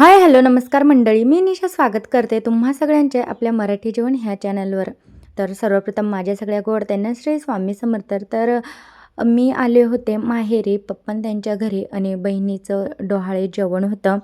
Hi hello नमस्कार मंडळी. मी निशा स्वागत करते तुम्हा सगळ्यांचे आपल्या मराठी जीवन ह्या चॅनलवर. तर सर्वप्रथम माझ्या सगळ्या गोडत्यांना श्री स्वामी समर्थ. तर मी आले होते माहेरी पप्पन त्यांच्या घरी आणि बहिणीचं डोहाळे जेवण होतं.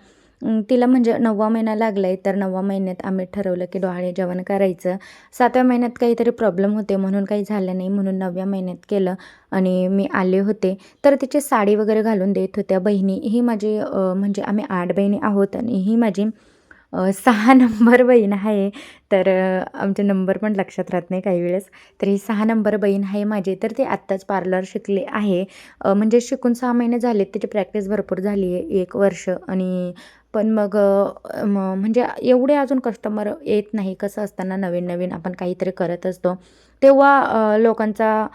तिला म्हणजे नववा महिना लागला आहे तर नववा महिन्यात आम्ही ठरवलं की डोहाळे जेवण करायचं. सातव्या महिन्यात काहीतरी प्रॉब्लेम होते म्हणून काही झालं नाही म्हणून नवव्या महिन्यात केलं आणि मी आले होते. तर तिची साडी वगैरे घालून देत होत्या बहिणी. ही माझी म्हणजे आम्ही आठ बहिणी आहोत आणि ही माझी सहा नंबर बहीण आहे. तर आमचे नंबर पण लक्षात राहत नाही काही वेळेस. तर ही सहा नंबर बहीण आहे माझी. तर ती आत्ताच पार्लर शिकले आहे. म्हणजे शिकून सहा महिने झाले तिची प्रॅक्टिस भरपूर झाली आहे एक वर्ष. आणि पण मग म म्हणजे एवढे अजून कस्टमर येत नाही. कसं असताना नवीन नवीन आपण काहीतरी करत असतो. तेव्हा लोकांचा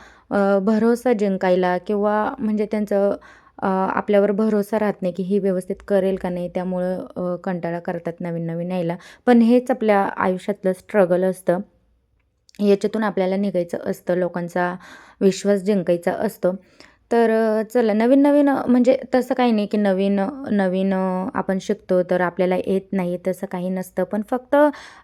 भरोसा जिंकायला किंवा म्हणजे त्यांचं आपल्यावर भरोसा राहत नाही की ही व्यवस्थित करेल का नाही त्यामुळं कंटाळा करतात नवीन नवीन यायला. पण हेच आपल्या आयुष्यातलं स्ट्रगल असतं. याच्यातून आपल्याला निघायचं असतं. लोकांचा विश्वास जिंकायचा असतो. तर चला नवीन नवीन म्हणजे तसं काही नाही की नवीन नवीन आपण शिकतो तर आपल्याला येत नाही तसं काही नसतं. पण फक्त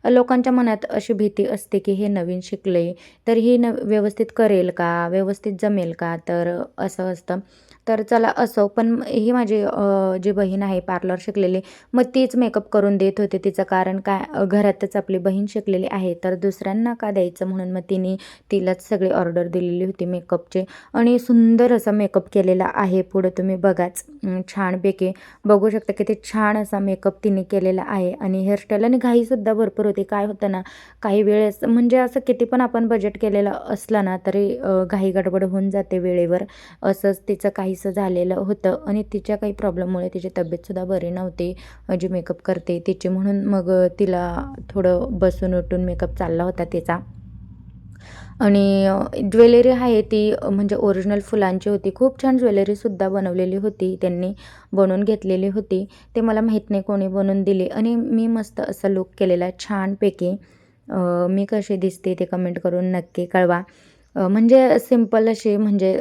लोकांच्या मनात अशी भीती असते की हे नवीन शिकले तर ही न व्यवस्थित करेल का? व्यवस्थित जमेल का? तर असं असतं. तर चला असो पण ही माझी जी बहीण आहे पार्लर शिकलेली मग तीच मेकअप करून देत होते तिचं. कारण काय घरातच आपली बहीण शिकलेली आहे तर दुसऱ्यांना का द्यायचं म्हणून मग तिने तिलाच सगळी ऑर्डर दिलेली होती मेकअपची आणि सुंदर असा मेकअप केलेला आहे पुढं तुम्ही बघाच. छानपैकी बघू शकता किती छान असा मेकअप तिने केलेला आहे. आणि हेअरस्टाईल आणि घाईसुद्धा भरपूर होती. काय होतं ना काही वेळेस म्हणजे असं किती पण आपण बजेट केलेलं असलं ना तरी घाई गडबड होऊन जाते वेळेवर. असंच तिचं काहीसं झालेलं होतं. आणि तिच्या काही प्रॉब्लेममुळे तिची तब्येतसुद्धा बरी नव्हती जी मेकअप करते तिची. म्हणून मग तिला थोडं बसून उठून मेकअप चालला होता तिचा. आणि ज्वेलरी आहे ती म्हणजे ओरिजिनल फुलांची होती. खूप छान ज्वेलरीसुद्धा बनवलेली होती. त्यांनी बनवून घेतलेली होती. ते मला माहीत नाही कोणी बनवून दिली. आणि मी मस्त असा लुक केलेला छानपैकी. मी कशी दिसते ते कमेंट करून नक्की कळवा. म्हणजे सिंपल अशी म्हणजे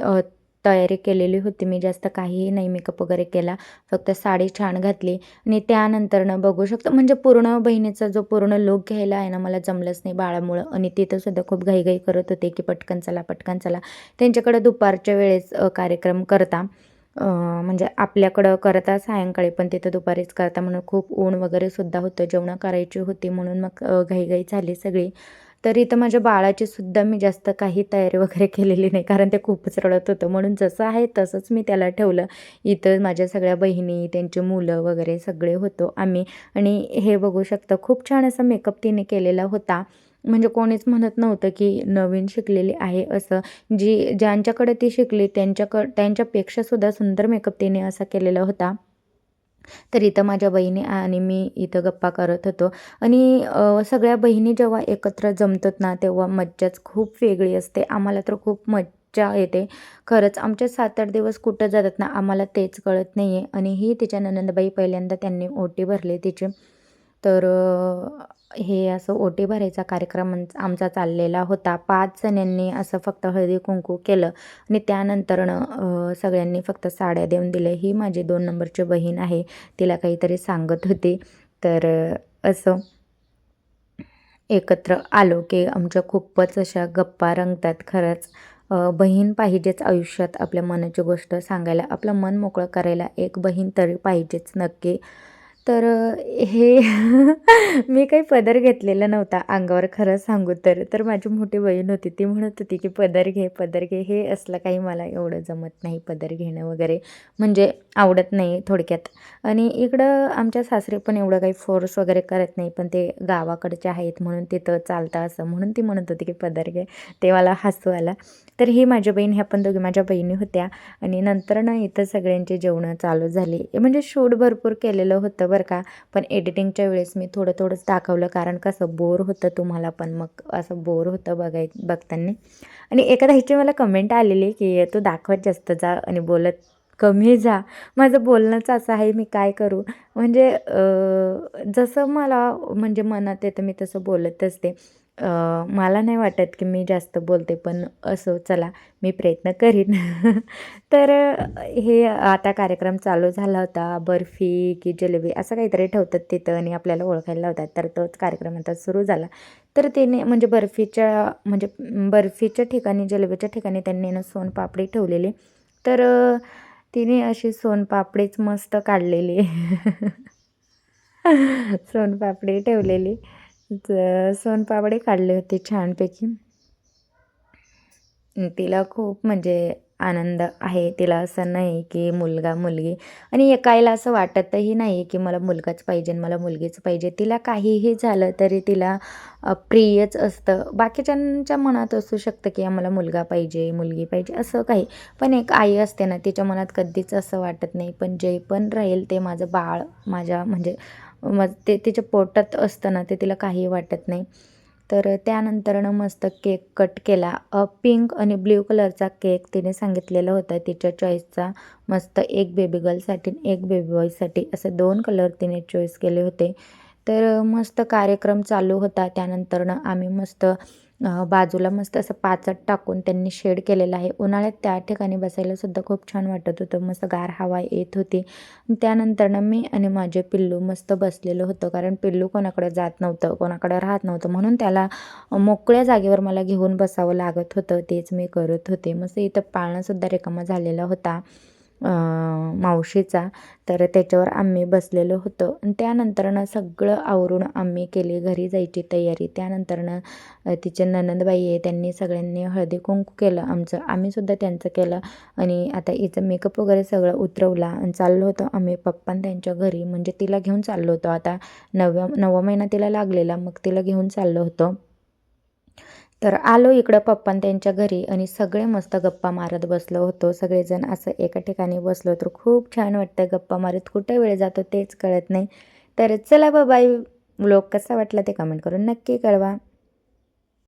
तयारी केलेली होती. मी जास्त काहीही नाही मेकअप वगैरे केला. फक्त साडी छान घातली. आणि त्यानंतरनं बघू शकतो म्हणजे पूर्ण बहिणीचा जो पूर्ण लुक घ्यायला आहे ना मला जमलंच नाही बाळामुळं. आणि तिथं सुद्धा खूप घाईघाई करत होते की पटकन चला पटकन चला. त्यांच्याकडं दुपारच्या वेळेस कार्यक्रम करता. म्हणजे आपल्याकडं करता सायंकाळी पण तिथं दुपारीच करता म्हणून खूप ऊन वगैरे सुद्धा होतं. जेवणं करायची होती म्हणून मग घाईघाई झाली सगळी. तर इथं माझ्या बाळाची सुद्धा मी जास्त काही तयारी वगैरे केलेली नाही कारण ते खूपच रडत होतं. म्हणून जसं आहे तसंच मी त्याला ठेवलं. इथं माझ्या सगळ्या बहिणी त्यांची मुलं वगैरे सगळे होतो आम्ही. आणि हे बघू शकता खूप छान असा मेकअप तिने केलेला होता. म्हणजे कोणीच म्हणत नव्हतं की नवीन शिकलेली आहे असं. जी ज्यांच्याकडे ती शिकली त्यांच्याकड त्यांच्यापेक्षासुद्धा सुंदर मेकअप तिने असा केलेला होता. तर इथं माझ्या बहिणी आणि मी इथं गप्पा करत होतो. आणि सगळ्या बहिणी जेव्हा एकत्र जमतात ना तेव्हा मज्जाच खूप वेगळी असते. आम्हाला तर खूप मज्जा येते. खरंच आमच्या सात आठ दिवस कुठं जातात ना आम्हाला तेच कळत नाही आहे आणि ही तिच्या ननंदबाई पहिल्यांदा त्यांनी ओटी भरली तिची. तर हे असं ओटी भरायचा कार्यक्रम आमचा चाललेला होता. पाच जणांनी असं फक्त हळदी कुंकू केलं आणि त्यानंतरनं सगळ्यांनी फक्त साड्या देऊन दिल्या. ही माझी दोन नंबरची बहीण आहे. तिला काहीतरी सांगत होती. तर असं एकत्र आलो की आमच्या खूपच अशा गप्पा रंगतात खरंच. बहीण पाहिजेच आयुष्यात आपल्या मनाची गोष्ट सांगायला. आपलं मन मोकळं करायला एक बहीण तरी पाहिजेच नक्की. तर हे मी काही पदर घेतलेला नव्हता अंगावर खरं सांगू तर. तर माझी मोठी बहीण होती ती म्हणत होती की पदर घे पदर घे. हे असलं काही मला एवढं जमत नाही पदर घेणं वगैरे. म्हणजे आवडत नाही थोडक्यात. आणि इकडं आमच्या सासरे पण एवढं काही फोर्स वगैरे करत नाही पण ते गावाकडचे आहेत म्हणून तिथं चालतं असं म्हणून ती म्हणत होती की पदर घे. ते मला हसू आला. तर ही माझी बहीण ह्या पण दोघी माझ्या बहिणी होत्या. आणि नंतर ना इथं सगळ्यांची जेवणं चालू झाली. म्हणजे शूट भरपूर केलेलं होतं बरं का? पण एडिटिंगच्या वेळेस मी थोडं थोडंच दाखवलं. कारण कसं बोर होतं तुम्हाला पण. मग असं बोर होतं बघाय बघताना. आणि एका ह्याची मला कमेंट आलेली की तू दाखवत जास्त जा आणि बोलत कमी जा. माझं बोलणंच असं आहे मी काय करू? म्हणजे जसं मला म्हणजे मनात येतं मी तसं बोलत असते. मला नाही वाटत की मी जास्त बोलते पण असो चला मी प्रयत्न करीन. तर हे आता कार्यक्रम चालू झाला होता बर्फी की जलेबी असं काहीतरी ठेवतात तिथं आणि आपल्याला ओळखायला लावतात. तर तोच कार्यक्रम आता सुरू झाला. तर तिने म्हणजे बर्फीच्या म्हणजे बर्फीच्या ठिकाणी जलेबीच्या ठिकाणी त्यांनी ना सोनपापडी ठेवलेली. तर तिने अशी सोनपापडीच मस्त काढलेली. सोनपापडी ठेवलेली. सोनपापडी काढली होती छानपैकी. तिला खूप म्हणजे आनंद आहे तिला असं नाही की मुलगा मुलगी. आणि एकायला असं वाटतही नाही की मला मुलगाच पाहिजे आणि मला मुलगीच पाहिजे. तिला काहीही झालं तरी तिला प्रियच असतं. बाकीच्यांच्या मनात असू शकतं की आम्हाला मुलगा पाहिजे मुलगी पाहिजे असं काही. पण एक आई असते ना तिच्या मनात कधीच असं वाटत नाही. पण जे पण राहील ते माझं बाळ माझ्या म्हणजे मग ते तिच्या पोटात असतं ना ते तिला काही वाटत नाही. तर त्यानंतरनं मस्त केक कट केला. अ, पिंक आणि ब्ल्यू कलरचा केक तिने सांगितलेला होता. तिच्या चॉईसचा मस्त एक बेबी गर्लसाठी आणि एक बेबी बॉयसाठी असे दोन कलर तिने चॉईस केले होते. तर मस्त कार्यक्रम चालू होता. त्यानंतरनं आम्ही मस्त बाजूला मस्त असं पाचट टाकून त्यांनी शेड केलेलं आहे. उन्हाळ्यात त्या ठिकाणी बसायला सुद्धा खूप छान वाटत होतं. मस्त गार हवा येत होती. त्यानंतरनं मी आणि माझे पिल्लू मस्त बसलेलं होतं. कारण पिल्लू कोणाकडे जात नव्हतं कोणाकडे राहत नव्हतं. म्हणून त्याला मोकळ्या जागेवर मला घेऊन बसावं लागत होतं. तेच मी करत होते. मस्त इथं पाळणासुद्धा रिकामा झालेला होता. मावशीचा. तर त्याच्यावर आम्ही बसलेलो होतो. आणि त्यानंतरनं सगळं आवरून आम्ही केली घरी जायची तयारी. त्यानंतरनं तिचे ननंदबाई आहे त्यांनी सगळ्यांनी हळदी कुंकू केलं आमचं. आम्हीसुद्धा त्यांचं केलं. आणि आता हिचं मेकअप वगैरे सगळं उतरवला आणि चाललो होतो आम्ही. पप्पा त्यांच्या घरी. म्हणजे तिला घेऊन चाललो होतो. आता नवव्या नववा महिना तिला लागलेला. मग तिला घेऊन चाललो होतो. तर आलो इकडं पप्पान त्यांच्या घरी आणि सगळे मस्त गप्पा मारत बसलो होतो. सगळेजण असं एका ठिकाणी बसलो तर खूप छान वाटतं गप्पा मारत. कुठे वेळ जातो तेच कळत नाही. तर चला बाबाई ब्लॉग कसा वाटला ते कमेंट करून नक्की कळवा.